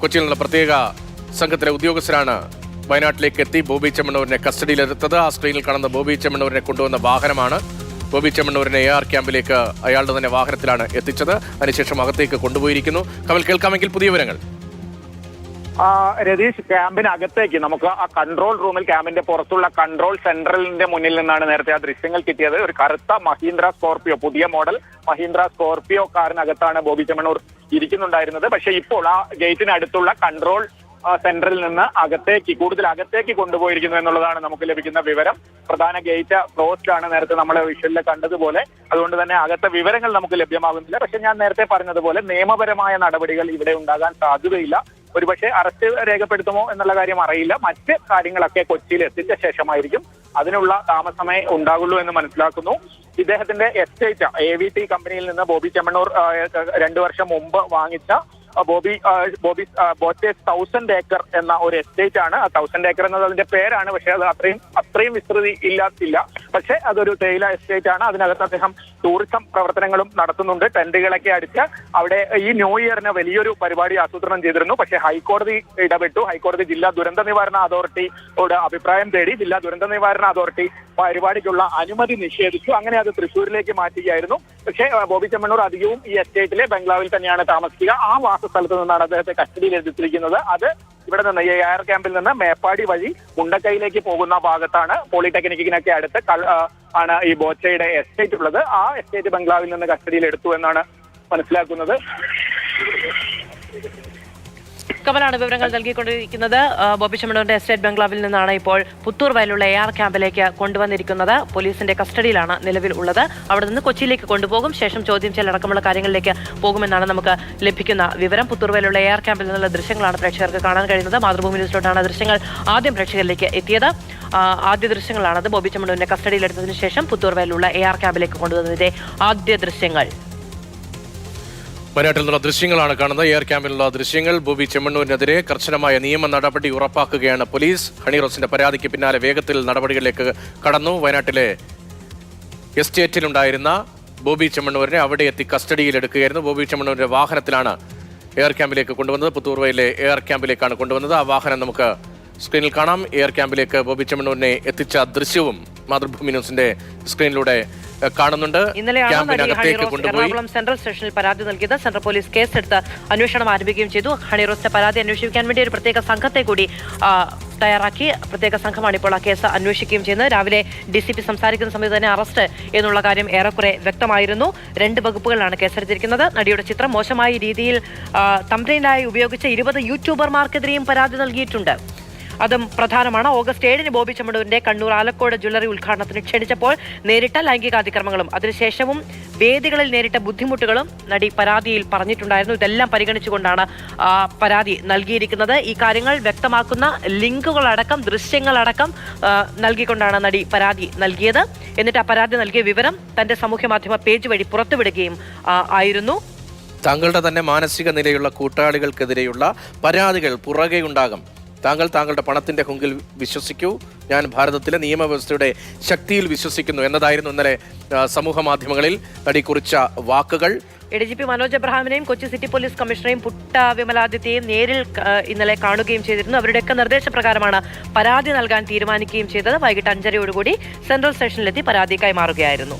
കൊച്ചിയിൽ നിന്നുള്ള പ്രത്യേക സംഘത്തിലെ ഉദ്യോഗസ്ഥരാണ് വയനാട്ടിലേക്ക് എത്തി. ബോബി ചെമ്മണ്ണൂരിനെ കസ്റ്റഡിയിലെടുത്തത്. ആ സ്ക്രീനിൽ കാണുന്ന ബോബി ചെമ്മണ്ണൂരിനെ കൊണ്ടുവന്ന വാഹനമാണ്. ബോബി ചെമ്മണ്ണൂരിനെ എ ആർ ക്യാമ്പിലേക്ക് അയാളുടെ തന്നെ വാഹനത്തിലാണ് എത്തിച്ചത്. അതിനുശേഷം അകത്തേക്ക് കൊണ്ടുപോയിരിക്കുന്നു. കമൽ കേൾക്കാമെങ്കിൽ പുതിയ വിവരങ്ങൾ. രതീഷ് ക്യാമ്പിനകത്തേക്ക് നമുക്ക് ആ കൺട്രോൾ റൂമിൽ ക്യാമ്പിന്റെ പുറത്തുള്ള കൺട്രോൾ സെന്ററിന്റെ മുന്നിൽ നിന്നാണ് നേരത്തെ ആ ദൃശ്യങ്ങൾ കിട്ടിയത്. ഒരു കറുത്ത മഹീന്ദ്ര സ്കോർപിയോ പുതിയ മോഡൽ മഹീന്ദ്ര സ്കോർപിയോ കാറിനകത്താണ് ബോബി ചെമ്മണ്ണൂർ ഇരിക്കുന്നുണ്ടായിരുന്നത്. പക്ഷേ ഇപ്പോൾ ആ ഗേറ്റിനടുത്തുള്ള കൺട്രോൾ സെന്ററിൽ നിന്ന് അകത്തേക്ക് കൂടുതൽ അകത്തേക്ക് കൊണ്ടുപോയിരിക്കുന്നു എന്നുള്ളതാണ് നമുക്ക് ലഭിക്കുന്ന വിവരം. പ്രധാന ഗേറ്റ് ക്ലോസ്ഡ് ആണ് നേരത്തെ നമ്മൾ വിഷ്വലിൽ കണ്ടതുപോലെ. അതുകൊണ്ട് തന്നെ അകത്തെ വിവരങ്ങൾ നമുക്ക് ലഭ്യമാകുന്നില്ല. പക്ഷെ ഞാൻ നേരത്തെ പറഞ്ഞതുപോലെ നിയമപരമായ നടപടികൾ ഇവിടെ ഉണ്ടാകാൻ സാധ്യതയില്ല. ഒരുപക്ഷെ അറസ്റ്റ് രേഖപ്പെടുത്തുമോ എന്നുള്ള കാര്യം അറിയില്ല. മറ്റ് കാര്യങ്ങളൊക്കെ കൊച്ചിയിൽ എത്തിച്ച ശേഷമായിരിക്കും. അതിനുള്ള താമസമേ ഉണ്ടാകുള്ളൂ എന്ന് മനസ്സിലാക്കുന്നു. ഇദ്ദേഹത്തിന്റെ എസ്റ്റേറ്റ് എ വി ടി കമ്പനിയിൽ നിന്ന് ബോബി ചെമ്മണ്ണൂർ രണ്ടു വർഷം മുമ്പ് വാങ്ങിച്ച ബോബി ബോബി ബോറ്റേസ് തൗസൻഡ് ഏക്കർ എന്ന ഒരു എസ്റ്റേറ്റ് ആണ്. തൗസൻഡ് ഏക്കർ എന്നത് അതിന്റെ പേരാണ് പക്ഷേ അത് അത്രയും അത്രയും വിസ്തൃതി ഇല്ലാത്തില്ല പക്ഷെ അതൊരു തേയില എസ്റ്റേറ്റ് ആണ്. അതിനകത്ത് അദ്ദേഹം ടൂറിസം പ്രവർത്തനങ്ങളും നടത്തുന്നുണ്ട്. ടെന്റുകളൊക്കെ അടിച്ച് അവിടെ ഈ ന്യൂ ഇയറിന് വലിയൊരു പരിപാടി ആസൂത്രണം ചെയ്തിരുന്നു. പക്ഷെ ഹൈക്കോടതി ഇടപെട്ടു. ഹൈക്കോടതി ജില്ലാ ദുരന്ത നിവാരണ അതോറിറ്റിയോട് അഭിപ്രായം തേടി ജില്ലാ ദുരന്ത നിവാരണ അതോറിറ്റി പരിപാടിക്കുള്ള അനുമതി നിഷേധിച്ചു. അങ്ങനെ അത് തൃശ്ശൂരിലേക്ക് മാറ്റുകയായിരുന്നു. പക്ഷേ ബോബി ചെമ്മണ്ണൂർ അധികവും ഈ എസ്റ്റേറ്റിലെ ബംഗ്ലാവിൽ തന്നെയാണ് താമസിക്കുക. ആ വാസസ്ഥലത്ത് നിന്നാണ് അദ്ദേഹത്തെ കസ്റ്റഡിയിൽ എടുത്തിരിക്കുന്നത്. അത് ഇവിടെ നിന്ന് ഈ എയർ ക്യാമ്പിൽ നിന്ന് മേപ്പാടി വഴി മുണ്ടക്കൈയിലേക്ക് പോകുന്ന ഭാഗത്താണ് പോളിടെക്നിക്കിനൊക്കെ അടുത്ത് ആണ് ഈ ബോച്ചയുടെ എസ്റ്റേറ്റ് ഉള്ളത്. ആ എസ്റ്റേറ്റ് ബംഗ്ലാവിൽ നിന്ന് കസ്റ്റഡിയിൽ എടുത്തു എന്നാണ് മനസ്സിലാക്കുന്നത്. കമലാണ് വിവരങ്ങൾ നൽകിക്കൊണ്ടിരിക്കുന്നത്. ബോബി ചെമ്മണ്ണൂരിന്റെ എസ്റ്റേറ്റ് ബംഗ്ലാവിൽ നിന്നാണ് ഇപ്പോൾ പുത്തൂർ വയലുള്ള എ ആർ ക്യാമ്പിലേക്ക് കൊണ്ടുവന്നിരിക്കുന്നത്. പോലീസിന്റെ കസ്റ്റഡിയിലാണ് നിലവിൽ ഉള്ളത്. അവിടെ നിന്ന് കൊച്ചിയിലേക്ക് കൊണ്ടുപോകും. ശേഷം ചോദ്യം ചെയ്യൽ അടക്കമുള്ള കാര്യങ്ങളിലേക്ക് പോകുമെന്നാണ് നമുക്ക് ലഭിക്കുന്ന വിവരം. പുത്തൂർ വയലുള്ള എ ആർ ക്യാമ്പിൽ നിന്നുള്ള ദൃശ്യങ്ങളാണ് പ്രേക്ഷകർക്ക് കാണാൻ കഴിയുന്നത്. മാതൃഭൂമി ന്യൂസിലോട്ടാണ് ദൃശ്യങ്ങൾ ആദ്യം പ്രേക്ഷകരിലേക്ക് എത്തിയത്. ആദ്യ ദൃശ്യങ്ങളാണത്. ബോബി ചെമ്മണ്ണൂരിനെ കസ്റ്റഡിയിലെടുത്തതിനു ശേഷം പുത്തൂർ വയലുള്ള എ ആർ ക്യാമ്പിലേക്ക് കൊണ്ടുവന്നതിന്റെ ആദ്യ ദൃശ്യങ്ങൾ. വയനാട്ടിൽ നിന്നുള്ള ദൃശ്യങ്ങളാണ് കാണുന്നത്. എയർ ക്യാമ്പിലുള്ള ദൃശ്യങ്ങൾ. ബോബി ചെമ്മണ്ണൂരിനെതിരെ കർശനമായ നിയമ നടപടി ഉറപ്പാക്കുകയാണ് പോലീസ്. ഹണിറോസിന്റെ പരാതിക്ക് പിന്നാലെ വേഗത്തിൽ നടപടികളിലേക്ക് കടന്നു. വയനാട്ടിലെ എസ്റ്റേറ്റിലുണ്ടായിരുന്ന ബോബി ചെമ്മണ്ണൂരിനെ അവിടെ എത്തി കസ്റ്റഡിയിൽ എടുക്കുകയായിരുന്നു. ബോബി ചെമ്മണ്ണൂരിന്റെ വാഹനത്തിലാണ് എയർ ക്യാമ്പിലേക്ക് കൊണ്ടുവന്നത്. പുത്തൂർവയിലെ എയർ ക്യാമ്പിലേക്കാണ് കൊണ്ടുവന്നത്. ആ വാഹനം നമുക്ക് സ്ക്രീനിൽ കാണാം. എയർ ക്യാമ്പിലേക്ക് ബോബി ചെമ്മണ്ണൂരിനെ എത്തിച്ച ദൃശ്യവും മാതൃഭൂമി ന്യൂസിന്റെ സ്ക്രീനിലൂടെ കാണുന്നുണ്ട്. എറണാകുളം സെൻട്രൽ സ്റ്റേഷനിൽ പരാതി നൽകിയത്. സെൻട്രൽ പോലീസ് കേസെടുത്ത് അന്വേഷണം ആരംഭിക്കുകയും ചെയ്തു. ഹണി റോസിന്റെ പരാതി അന്വേഷിക്കാൻ വേണ്ടി ഒരു പ്രത്യേക സംഘത്തെ കൂടി തയ്യാറാക്കി. പ്രത്യേക സംഘമാണ് ഇപ്പോൾ ആ കേസ് അന്വേഷിക്കുകയും ചെയ്യുന്നത്. രാവിലെ ഡി സി പി സംസാരിക്കുന്ന സമയത്ത് തന്നെ അറസ്റ്റ് എന്നുള്ള കാര്യം ഏറെക്കുറെ വ്യക്തമായിരുന്നു. രണ്ട് വകുപ്പുകളിലാണ് കേസെടുത്തിരിക്കുന്നത്. നടിയുടെ ചിത്രം മോശമായ രീതിയിൽ തമ്പ്രയിലായി ഉപയോഗിച്ച ഇരുപത് യൂട്യൂബർമാർക്കെതിരെയും പരാതി നൽകിയിട്ടുണ്ട്. അതും പ്രധാനമാണ്. ഓഗസ്റ്റ് ഏഴിന് ബോബി ചമ്മടൂരിന്റെ കണ്ണൂർ ആലക്കോട് ജ്വല്ലറി ഉദ്ഘാടനത്തിന് ക്ഷണിച്ചപ്പോൾ നേരിട്ട ലൈംഗികാതിക്രമങ്ങളും അതിനുശേഷവും വേദികളിൽ നേരിട്ട ബുദ്ധിമുട്ടുകളും നടി പരാതിയിൽ പറഞ്ഞിട്ടുണ്ടായിരുന്നു. ഇതെല്ലാം പരിഗണിച്ചുകൊണ്ടാണ് പരാതി നൽകിയിരിക്കുന്നത്. ഈ കാര്യങ്ങൾ വ്യക്തമാക്കുന്ന ലിങ്കുകളടക്കം ദൃശ്യങ്ങളടക്കം നൽകിക്കൊണ്ടാണ് നടി പരാതി നൽകിയത്. എന്നിട്ട് ആ പരാതി നൽകിയ വിവരം തന്റെ സാമൂഹ്യ മാധ്യമ പേജ് വഴി പുറത്തുവിടുകയും ആയിരുന്നു. താങ്കളുടെ തന്നെ മാനസിക നിലയുള്ള കൂട്ടാളികൾക്കെതിരെയുള്ള പരാതികൾ പുറകെ ഉണ്ടാകും താങ്കൾ താങ്കളുടെ പണത്തിന്റെ ഹുങ്കിൽ വിശ്വസിക്കൂ. ഞാൻ ഭാരതത്തിലെ നിയമവ്യവസ്ഥയുടെ ശക്തിയിൽ വിശ്വസിക്കുന്നു എന്നതായിരുന്നു ഇന്നലെ സമൂഹ മാധ്യമങ്ങളിൽ നടി കുറിച്ച വാക്കുകൾ. A D G P Manoj എബ്രഹാമിനെയും Kochi city police കമ്മീഷണറെയും പുട്ട വിമലാദിത്യയും നേരിൽ ഇന്നലെ കാണുകയും ചെയ്തിരുന്നു. അവരുടെയൊക്കെ നിർദ്ദേശപ്രകാരമാണ് പരാതി നൽകാൻ തീരുമാനിക്കുകയും ചെയ്തത്. വൈകിട്ട് അഞ്ചരയോടുകൂടി സെൻട്രൽ സ്റ്റേഷനിലെത്തി പരാതി കൈമാറുകയായിരുന്നു